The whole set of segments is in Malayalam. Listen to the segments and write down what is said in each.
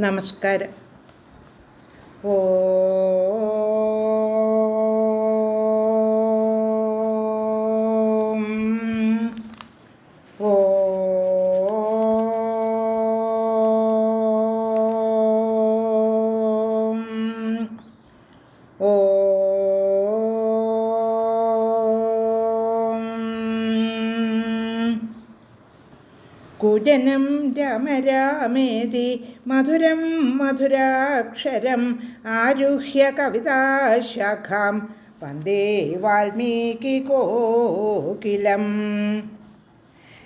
നമസ്കാരം. ഓ കുജനം രമരാമേതി മധുരം മധുരാക്ഷരം ആരുഹ്യ കവിതാശാഖാം വന്ദേ വാൽമീകി കോകിലം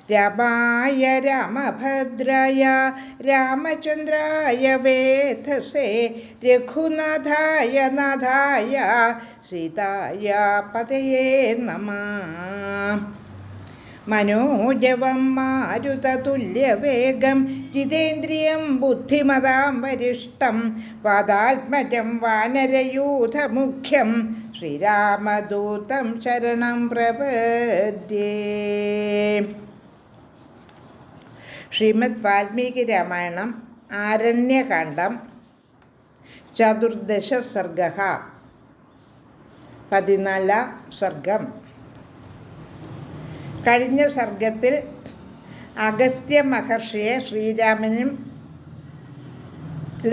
രമായ രാമഭദ്രായ രാമചന്ദ്രായ വേധസേ രഘുനാഥായ നാഥായ സീതായ പതയേ നമ മനോജവം മാരുതതുല്യവേഗം ജിതേന്ദ്രിയം ബുദ്ധിമതാം വരിഷ്ടം വാദാത്മജം വാനരയൂഥമുഖ്യം ശ്രീരാമദൂതം ശരണം പ്രപദ്യേ. ശ്രീമദ് വാൽമീകി രാമായണം ആരണ്യകാന്ഡം ചതുർദശ സർഗ പതിനാലാം സർഗം. കഴിഞ്ഞ സർഗത്തിൽ അഗസ്ത്യ മഹർഷിയെ ശ്രീരാമനും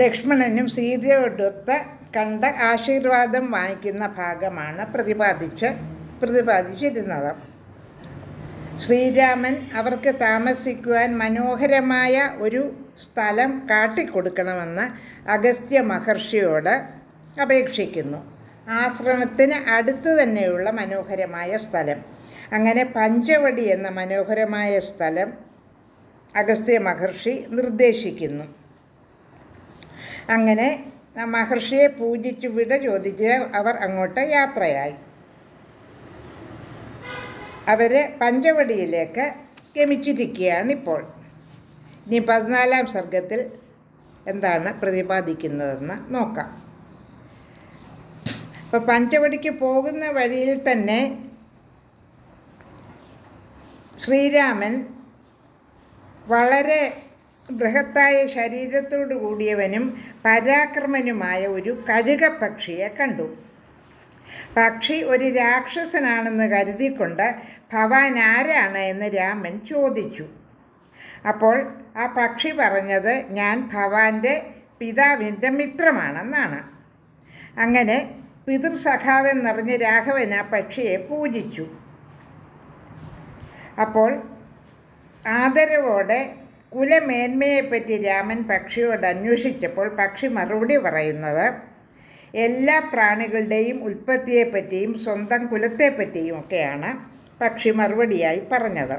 ലക്ഷ്മണനും സീതയോടൊത്ത് കണ്ട ആശീർവാദം വാങ്ങിക്കുന്ന ഭാഗമാണ് പ്രതിപാദിച്ച് പ്രതിപാദിച്ചിരുന്നത്. ശ്രീരാമൻ അവർക്ക് താമസിക്കുവാൻ മനോഹരമായ ഒരു സ്ഥലം കാട്ടിക്കൊടുക്കണമെന്ന് അഗസ്ത്യ മഹർഷിയോട് അപേക്ഷിക്കുന്നു. ആശ്രമത്തിന് അടുത്ത് തന്നെയുള്ള മനോഹരമായ സ്ഥലം. അങ്ങനെ പഞ്ചവടി എന്ന മനോഹരമായ സ്ഥലം അഗസ്ത്യ മഹർഷി നിർദ്ദേശിക്കുന്നു. അങ്ങനെ മഹർഷിയെ പൂജിച്ച് വിട ചോദിച്ച് അവർ അങ്ങോട്ട് യാത്രയായി. അവർ പഞ്ചവടിയിലേക്ക് ഗമിച്ചിരിക്കുകയാണ് ഇപ്പോൾ. ഇനി പതിനാലാം സർഗത്തിൽ എന്താണ് പ്രതിപാദിക്കുന്നതെന്ന് നോക്കാം. അപ്പോൾ പഞ്ചവടിക്ക് പോകുന്ന വഴിയിൽ തന്നെ ശ്രീരാമൻ വളരെ ബൃഹത്തായ ശരീരത്തോടു കൂടിയവനും പരാക്രമനുമായ ഒരു കഴുക പക്ഷിയെ കണ്ടു. പക്ഷി ഒരു രാക്ഷസനാണെന്ന് കരുതിക്കൊണ്ട് ഭവാൻ ആരാണ് എന്ന് രാമൻ ചോദിച്ചു. അപ്പോൾ ആ പക്ഷി പറഞ്ഞത് ഞാൻ ഭവാന്റെ പിതാവിന്റെ മിത്രമാണെന്നാണ്. അങ്ങനെ പിതൃസഖാവെന്നറിഞ്ഞ് രാഘവൻ ആ പക്ഷിയെ പൂജിച്ചു. അപ്പോൾ ആദരവോടെ കുലമേന്മയെപ്പറ്റി രാമൻ പക്ഷിയോട് അന്വേഷിച്ചപ്പോൾ പക്ഷി മറുപടി പറയുന്നത് എല്ലാ പ്രാണികളുടെയും ഉൽപ്പത്തിയെപ്പറ്റിയും സ്വന്തം കുലത്തെപ്പറ്റിയും ഒക്കെയാണ് പക്ഷി മറുപടിയായി പറഞ്ഞത്.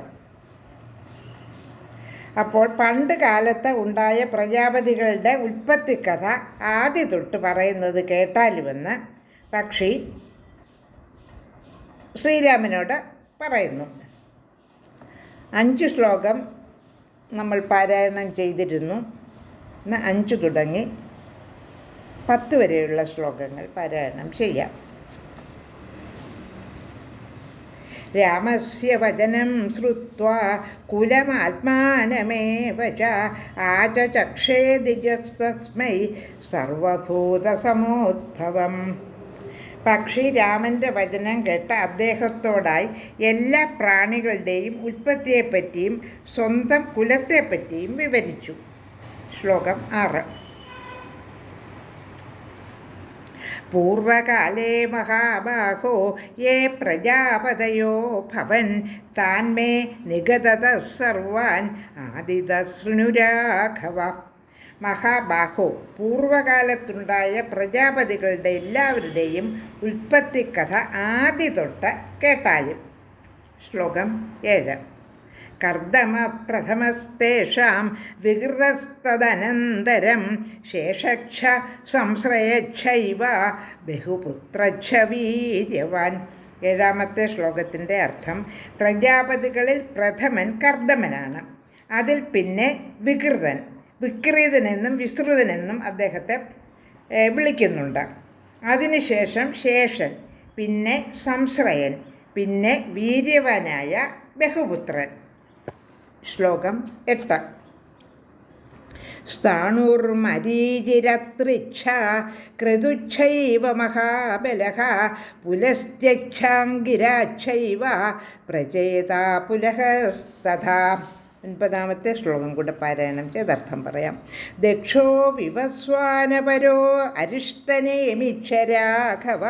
അപ്പോൾ പണ്ട് കാലത്ത് ഉണ്ടായ പ്രജാപതികളുടെ ഉൽപ്പത്തി കഥ ആദ്യ തൊട്ട് പറയുന്നത് കേട്ടാലുമെന്ന് പക്ഷി ശ്രീരാമനോട് പറയുന്നു. അഞ്ച് ശ്ലോകം നമ്മൾ പാരായണം ചെയ്തിരുന്നു. അഞ്ച് തുടങ്ങി. പത്ത് വരെയുള്ള ശ്ലോകങ്ങൾ പാരായണം ചെയ്യാം. രാമസ്യ വചനം ശ്രുത്വാ കുലമാത്മാനമേവ ച ആചചക്ഷേദിജസ്തസ്മൈ സർവഭൂതസമോദ്ഭവം. പക്ഷി രാമന്റെ വചനം കേട്ട അദ്ദേഹത്തോടായി എല്ലാ പ്രാണികളുടെയും ഉൽപ്പത്തിയെപ്പറ്റിയും സ്വന്തം കുലത്തെപ്പറ്റിയും വിവരിച്ചു. ശ്ലോകം ആറ്. പൂർവകാലേ മഹാബാഹോ യേ പ്രജാപതയോ ഭവൻ താൻ മേ നിഗതത സർവാൻ ആദിതശൃണുരാഘവ മഹാബാഹോ. പൂർവകാലത്തുണ്ടായ പ്രജാപതികളുടെ എല്ലാവരുടെയും ഉൽപ്പത്തിക്കഥ ആദ്യ തൊട്ട് കേട്ടാലും. ശ്ലോകം ഏഴ്. കർദമപ്രഥമസ്തേഷാം വികൃതസ്തദനന്തരം ശേഷക്ഷ സംശ്രയക്ഷൈവ ബഹുപുത്രക്ഷ വീര്യവാൻ ഏഴാമത്തെ ശ്ലോകത്തിന്റെ അർത്ഥം പ്രജാപതികളിൽ പ്രഥമൻ കർദമനാണ് അതിൽ പിന്നെ വികൃതൻ. വിക്രീതനെന്നും വിസ്തൃതനെന്നും അദ്ദേഹത്തെ വിളിക്കുന്നുണ്ട്. അതിനുശേഷം ശേഷൻ പിന്നെ സംശ്രയൻ പിന്നെ വീര്യവാനായ ബഹുപുത്രൻ. ശ്ലോകം എട്ട്. സ്ഥാണുർമരീചിരത്രിച്ഛ ക്രതുച്ഛൈവ മഹാബലഃ പുലസ്ത്യക്ഷാംഗിരാക്ഷൈവ പ്രചേതാ പുലഹസ്തഥാ. ഒൻപതാമത്തെ ശ്ലോകം കൂടെ പാരായണം ചെയ്തർത്ഥം പറയാം. ദക്ഷോ വിവസ്വാനപരോ അരിഷ്ടനേമിക്ഷരാഘവ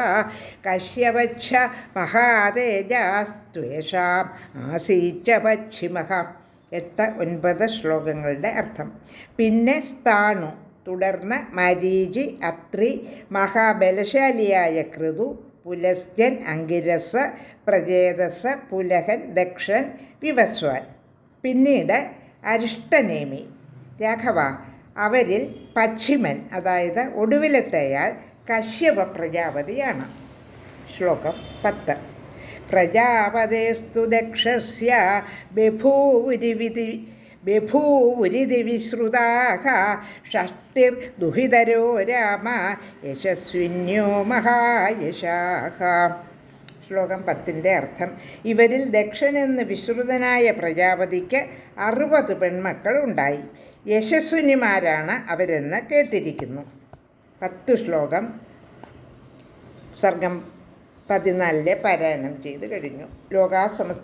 കശ്യപക്ഷ മഹാതേജാസ്ത്വേഷാം ആസീച്ച പക്ഷിമഹ എട്ട് ഒൻപത് ശ്ലോകങ്ങളുടെ അർത്ഥം. പിന്നെ സ്ഥാണു തുടർന്ന് മരീചി അത്രി മഹാബലശാലിയായ കൃതു പുലസ്ത്യൻ അങ്കിരസ് പ്രജേതസ് പുലഹൻ ദക്ഷൻ വിവസ്വാൻ. പിന്നീട് അരിഷ്ടനേമി രാഘവ അവരിൽ പശ്ചിമൻ അതായത് ഒടുവിലത്തെയാൾ കശ്യപ പ്രജാപതിയാണ്. ശ്ലോകം പത്ത്. പ്രജാപതേസ്തു ദക്ഷസ്യ ബഭൂരിവിധി ബഭൂരിതി വിശ്രുതാഹ ഷഷ്ടിർ ദുഹിതരോ രാമ യശസ്വിന്യോ മഹായശാഹ. ശ്ലോകം പത്തിന്റെ അർത്ഥം. ഇവരിൽ ദക്ഷനെന്ന് വിശ്രുതനായ പ്രജാപതിക്ക് അറുപത് പെൺമക്കൾ ഉണ്ടായി. യശസ്വിനിമാരാണ് അവരെന്ന് കേട്ടിരിക്കുന്നു. പത്ത് ശ്ലോകം സർഗം പതിനാലിലെ പാരായണം ചെയ്തു കഴിഞ്ഞു. ലോകാസമ